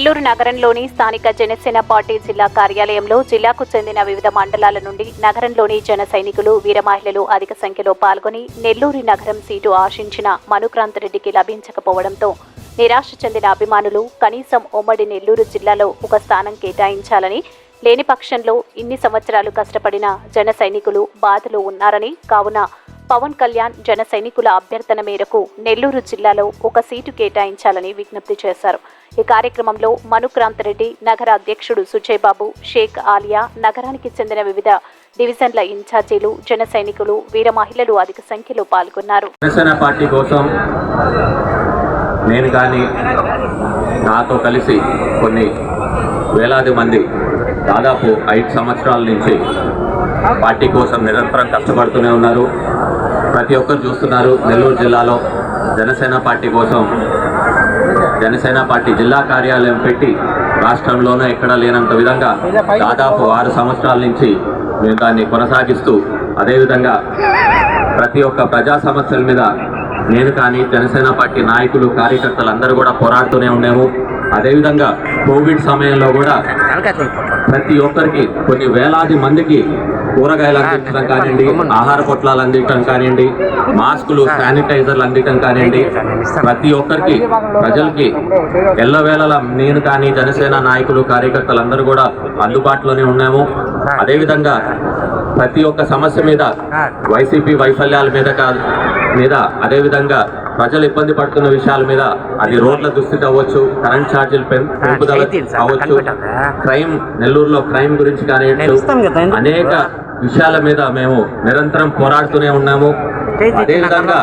నెల్లూరు నగరంలోని స్థానిక జనసేన పార్టీ జిల్లా కార్యాలయంలో జిల్లాకు చెందిన వివిధ మండలాల నుండి నగరంలోని జన సైనికులు వీరమహిళలు అధిక సంఖ్యలో పాల్గొని నెల్లూరు నగరం సీటు ఆశించిన మనుక్రాంతిరెడ్డికి లభించకపోవడంతో నిరాశ చెందిన అభిమానులు కనీసం ఉమ్మడి నెల్లూరు జిల్లాలో ఒక స్థానం కేటాయించాలని లేని పక్షంలో ఇన్ని సంవత్సరాలు కష్టపడిన జన సైనికులు బాధలు ఉన్నారని కావున పవన్ కళ్యాణ్ జన సైనికుల అభ్యర్థన మేరకు నెల్లూరు జిల్లాలో ఒక సీటు కేటాయించాలని విజ్ఞప్తి చేశారు. ఈ కార్యక్రమంలో మనుక్రాంత్ రెడ్డి నగర అధ్యక్షుడు సుజయ్ బాబు షేక్ ఆలియా నగరానికి చెందిన వివిధ డివిజన్ల ఇన్ఛార్జీలు జన సైనికులు వీర మహిళలు అధిక సంఖ్యలో పాల్గొన్నారు. పార్టీ కోసం నేను కానీ నాతో కలిసి కొన్ని వేలాది మంది దాదాపు ఐదు సంవత్సరాల నుంచి పార్టీ కోసం నిరంతరం కష్టపడుతూనే ఉన్నారు. ప్రతి ఒక్కరు చూస్తున్నారు నెల్లూరు జిల్లాలో జనసేన పార్టీ కోసం. జనసేన పార్టీ జిల్లా కార్యాలయం పెట్టి రాష్ట్రంలోనూ ఎక్కడా లేనంత విధంగా దాదాపు ఆరు సంవత్సరాల నుంచి మేము దాన్ని కొనసాగిస్తూ అదేవిధంగా ప్రతి ఒక్క ప్రజా సమస్యల మీద నేను కానీ జనసేన పార్టీ నాయకులు కార్యకర్తలు అందరూ కూడా పోరాడుతూనే ఉన్నాము. అదేవిధంగా కోవిడ్ సమయంలో కూడా ప్రతి ఒక్కరికి కొన్ని వేలాది మందికి కూరగాయలు అందించడం కానివ్వండి ఆహార పొట్లాలు అందించడం కానివ్వండి మాస్కులు శానిటైజర్లు అందించడం కానివ్వండి ప్రతి ఒక్కరికి ప్రజలకి ఎల్లవేళలా నేను కానీ జనసేన నాయకులు కార్యకర్తలు అందరూ కూడా అందుబాటులోనే ఉన్నాము. అదేవిధంగా ప్రతి ఒక్క సమస్య మీద వైసీపీ వైఫల్యాల మీద కాదు మీద అదేవిధంగా ప్రజలు ఇబ్బంది పడుతున్న విషయాల మీద అది రోడ్ల దుస్థితి అవ్వచ్చు కరెంట్ ఛార్జీలు పెంపుదల అవ్వచ్చు. క్రైమ్ నెల్లూరులో క్రైమ్ గురించి కానివ్వచ్చు అనేక విషయాల మీద మేము నిరంతరం పోరాడుతూనే ఉన్నాము. అదేవిధంగా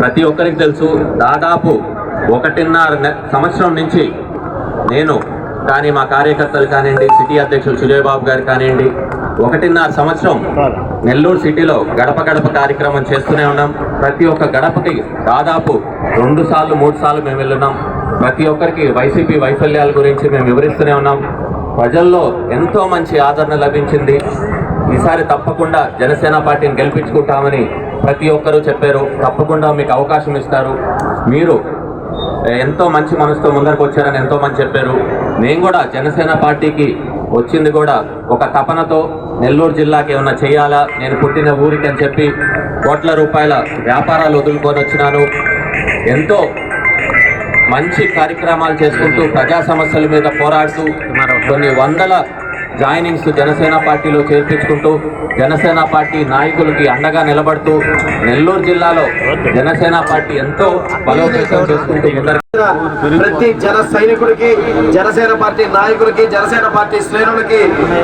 ప్రతి ఒక్కరికి తెలుసు దాదాపు ఒకటిన్నర సంవత్సరం నుంచి నేను కానీ మా కార్యకర్తలు కానివ్వండి సిటీ అధ్యక్షులు సుజయ్ బాబు గారు కానివ్వండి ఒకటిన్నర సంవత్సరం నెల్లూరు సిటీలో గడప గడప కార్యక్రమం చేస్తూనే ఉన్నాం. ప్రతి ఒక్క గడపకి దాదాపు రెండు సార్లు మూడు సార్లు మేము వెళ్ళున్నాం. ప్రతి ఒక్కరికి వైసీపీ వైఫల్యాల గురించి మేము వివరిస్తూనే ఉన్నాం. ప్రజల్లో ఎంతో మంచి ఆదరణ లభించింది. ఈసారి తప్పకుండా జనసేన పార్టీని గెలిపించుకుంటామని ప్రతి ఒక్కరూ చెప్పారు. తప్పకుండా మీకు అవకాశం ఇస్తారు. మీరు ఎంతో మంచి మనసుతో ముందరకు వచ్చారని ఎంతో మంది చెప్పారు. నేను కూడా జనసేన పార్టీకి వచ్చింది కూడా ఒక తపనతో నెల్లూరు జిల్లాకి ఏమన్నా చేయాలా? నేను పుట్టిన ఊరికి అని చెప్పి కోట్ల రూపాయల వ్యాపారాలు వదులుకొని వచ్చినాను. ఎంతో మంచి కార్యక్రమాలు చేసుకుంటూ ప్రజా సమస్యల మీద పోరాడుతూ కొన్ని వందల జాయినింగ్స్ జనసేన పార్టీలో చేర్పించుకుంటూ జనసేన పార్టీ నాయకులకి అండగా నిలబడుతూ నెల్లూరు జిల్లాలో జనసేన పార్టీ ఎంతో బలోపేతం చేసుకుంటూ ప్రతి జన సైనికుడికి జనసేన పార్టీ నాయకులకి జనసేన పార్టీ శ్రేణులకి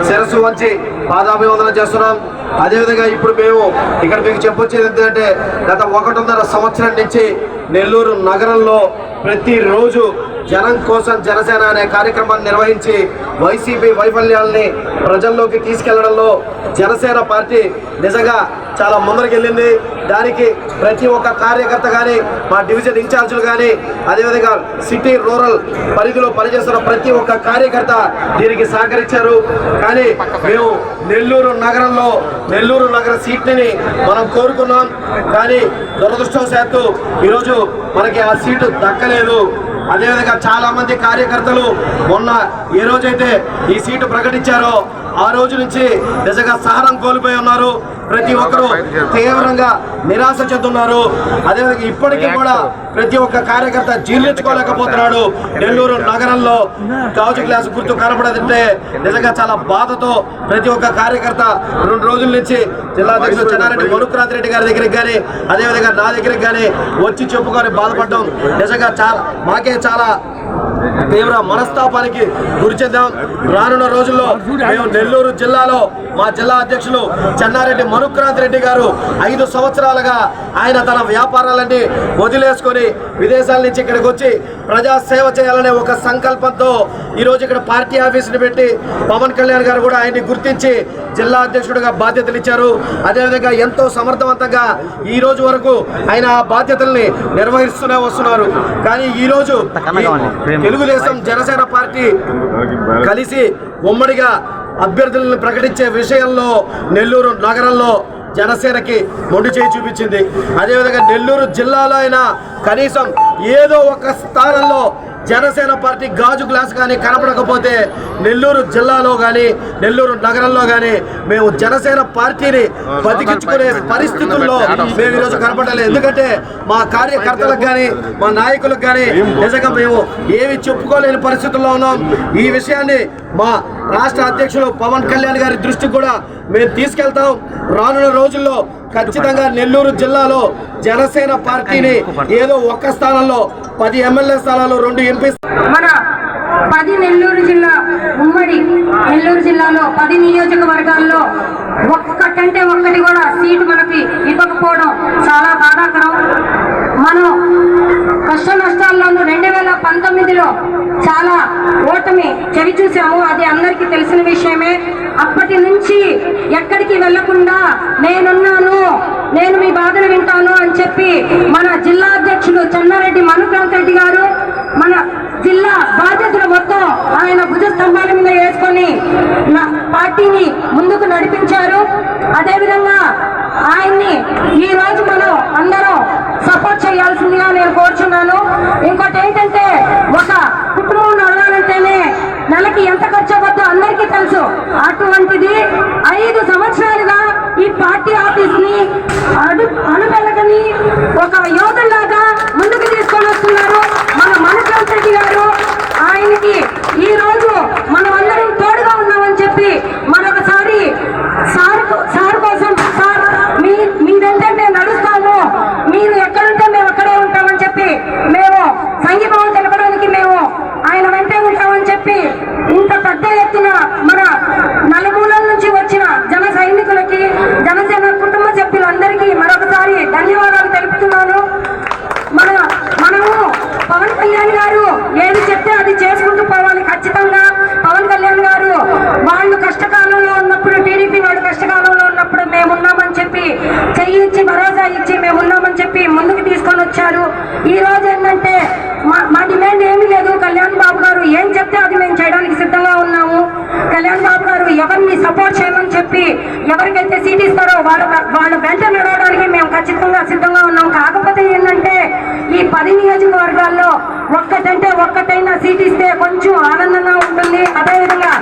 శిరస్సు వంచి పాదాభివందనం చేస్తున్నాం. అదేవిధంగా ఇప్పుడు మేము ఇక్కడ మీకు చెప్పొచ్చేది ఏంటంటే గత ఒకటిన్నర సంవత్సరం నుంచి నెల్లూరు నగరంలో ప్రతిరోజు జనం కోసం జనసేన అనే కార్యక్రమాన్ని నిర్వహించి వైసీపీ వైఫల్యాల్ని ప్రజల్లోకి తీసుకెళ్ళడంలో జనసేన పార్టీ నిజంగా చాలా ముందరకెళ్ళింది. దానికి ప్రతి ఒక్క కార్యకర్త కానీ మా డివిజన్ ఇన్ఛార్జీలు కానీ అదేవిధంగా సిటీ రూరల్ పరిధిలో పనిచేస్తున్న ప్రతి ఒక్క కార్యకర్త దీనికి సహకరించారు. కానీ మేము నెల్లూరు నగరంలో నెల్లూరు నగర సీట్ని మనం కోరుకున్నాం. కానీ దురదృష్టవశాత్తు ఈరోజు మనకి ఆ సీటు దక్కలేదు. అదేవిధంగా చాలా మంది కార్యకర్తలు మొన్న ఏ రోజైతే ఈ సీటు ప్రకటించారో ఆ రోజు నుంచి నిజంగా సహనం కోల్పోయి ఉన్నారు. ప్రతి ఒక్కరూ తీవ్రంగా నిరాశ చెందున్నారు అదేవిధంగా ఇప్పటికీ కూడా ప్రతి ఒక్క కార్యకర్త జీర్ణించుకోలేకపోతున్నాడు. నెల్లూరు నగరంలో గాజు గ్లాస్ గుర్తు కనపడదంటే నిజంగా చాలా బాధతో ప్రతి ఒక్క కార్యకర్త రెండు రోజుల నుంచి జిల్లా అధ్యక్షుడు చెన్నారెడ్డి మనుక్రాంత్ రెడ్డి గారి దగ్గరికి కానీ అదేవిధంగా నా దగ్గరికి కానీ వచ్చి చెప్పుకొని బాధపడడం నిజంగా చాలా మాకే చాలా తీవ్ర మనస్తాపానికి గురి చెందాం. రానున్న రోజుల్లో మేము నెల్లూరు జిల్లాలో మా జిల్లా అధ్యక్షులు చెన్నారెడ్డి మనుక్రాంత్ రెడ్డి గారు ఐదు సంవత్సరాలుగా ఆయన తన వ్యాపారాలన్నీ వదిలేసుకొని విదేశాల నుంచి ఇక్కడికి వచ్చి ప్రజా సేవ చేయాలనే ఒక సంకల్పంతో ఈరోజు ఇక్కడ పార్టీ ఆఫీసుని పెట్టి పవన్ కళ్యాణ్ గారు కూడా ఆయన్ని గుర్తించి జిల్లా అధ్యక్షుడిగా బాధ్యతలు ఇచ్చారు. అదేవిధంగా ఎంతో సమర్థవంతంగా ఈ రోజు వరకు ఆయన ఆ బాధ్యతల్ని నిర్వహిస్తూనే వస్తున్నారు. కానీ ఈ రోజు ఈ తెలుగుదేశం జనసేన పార్టీ కలిసి ఉమ్మడిగా అభ్యర్థులను ప్రకటించే విషయంలో నెల్లూరు నగరంలో జనసేనకి మొండి చేయి చూపించింది. అదేవిధంగా నెల్లూరు జిల్లాలో అయినా కనీసం ఏదో ఒక స్థానంలో జనసేన పార్టీ గాజు గ్లాస్ కానీ కనపడకపోతే నెల్లూరు జిల్లాలో కానీ నెల్లూరు నగరంలో కానీ మేము జనసేన పార్టీని బతికించుకునే పరిస్థితుల్లో మేము ఈరోజు కనపడలేదు. ఎందుకంటే మా కార్యకర్తలకు కానీ మా నాయకులకు కానీ నిజంగా మేము ఏమి చెప్పుకోలేని పరిస్థితుల్లో ఉన్నాం. ఈ విషయాన్ని మా రాష్ట్ర అధ్యక్షులు పవన్ కళ్యాణ్ గారి దృష్టికి కూడా మేము తీసుకెళ్తాం. రానున్న రోజుల్లో ఖచ్చితంగా నెల్లూరు జిల్లాలో జనసేన పార్టీని ఏదో ఒక్క స్థానంలో పది ఎమ్మెల్యే స్థానాల్లో రెండు ఎంపీ మన పది నెల్లూరు జిల్లా ఉమ్మడి నెల్లూరు జిల్లాలో పది నియోజకవర్గాల్లో ఒక్కటంటే ఒక్కటి కూడా సీటు మనకి ఇవ్వకపోవడం చాలా బాధాకరం. మనం కష్ట నష్టాల్లోనూ రెండు వేల పంతొమ్మిదిలో చాలా ఓటమి చవి చూసాము అది అందరికీ తెలిసిన విషయమే. అప్పటి నుంచి ఎక్కడికి వెళ్ళకుండా నేనున్నాను నేను మీ బాధను వింటాను అని చెప్పి మన జిల్లా అధ్యక్షులు చెన్నారెడ్డి మనుకాంత్ రెడ్డి గారు మన జిల్లా బాధ్యతలు మొత్తం ఆయన భుజ స్తంభాల మీద వేసుకొని నా పార్టీని ముందుకు నడిపించారు. అదేవిధంగా ఆయన్ని ఈ రోజు మనం అందరం సపోర్ట్ చేయాల్సిందిగా నేను కోరుచున్నాను ఇంకోటి ఏంటంటే ఒక కుటుంబం నడవాలంటేనే నెలకి ఎంత ఖర్చు అవ్వద్దో అందరికీ తెలుసు అటువంటిది ఐదు సంవత్సరాలుగా ఈ పార్టీ ఆఫీస్ని అడు అణుపెలకని ఒక యోధుల్లా ముందుకు తీసుకొని వస్తున్నారు మన మనుకాంత్ రెడ్డి గారు ఆయనకి ఈ రోజు మనం అందరం తోడుగా ఉన్నామని చెప్పి మరొకసారి సార్ కో- సార్ కోసం సార్ మీ మీరంటే మేము నడుస్తాము మీరు ఎక్కడుంటే మేము అక్కడే ఉంటామని చెప్పి మేము సంఘీభావం తెలపడానికి మేము ఆయన వెంటే ఉంటామని చెప్పి ఇంత పెద్ద ఎత్తున మన నలుమూలల నుంచి వచ్చిన జన సైనికులకి జనసేన కుటుంబ సభ్యులందరికీ మరొకసారి ధన్యవాదాలు తెలుపుతున్నాను మన మనము పవన్ కళ్యాణ్ గారు ఏది చెప్తే అది చేసుకుంటూ పోవాలి ఖచ్చితంగా పవన్ కళ్యాణ్ గారు వాళ్ళు కష్టకాలంలో ఉన్నప్పుడు టీడీపీ వాళ్ళు కష్టకాలంలో ఉన్నప్పుడు మేమున్నామని చెప్పి చెయ్యి ఇచ్చి భరోసా ఇచ్చి మేమున్నామని చెప్పి ముందుకు చేశారు ఈ రోజు ఏంటంటే మా డిమాండ్ ఏమీ లేదు. కళ్యాణ్ బాబు గారు ఏం చెప్తే అది మేము చేయడానికి సిద్ధంగా ఉన్నాము. కళ్యాణ్ బాబు గారు ఎవరిని సపోర్ట్ చేయమని చెప్పి ఎవరికైతే సీట్ ఇస్తారో వాళ్ళ వాళ్ళ వెంట నడవడానికి మేము ఖచ్చితంగా సిద్ధంగా ఉన్నాం. కాకపోతే ఏంటంటే ఈ పది నియోజకవర్గాల్లో ఒక్కటంటే ఒక్కటైనా సీట్ ఇస్తే కొంచెం ఆనందంగా ఉంటుంది. అదేవిధంగా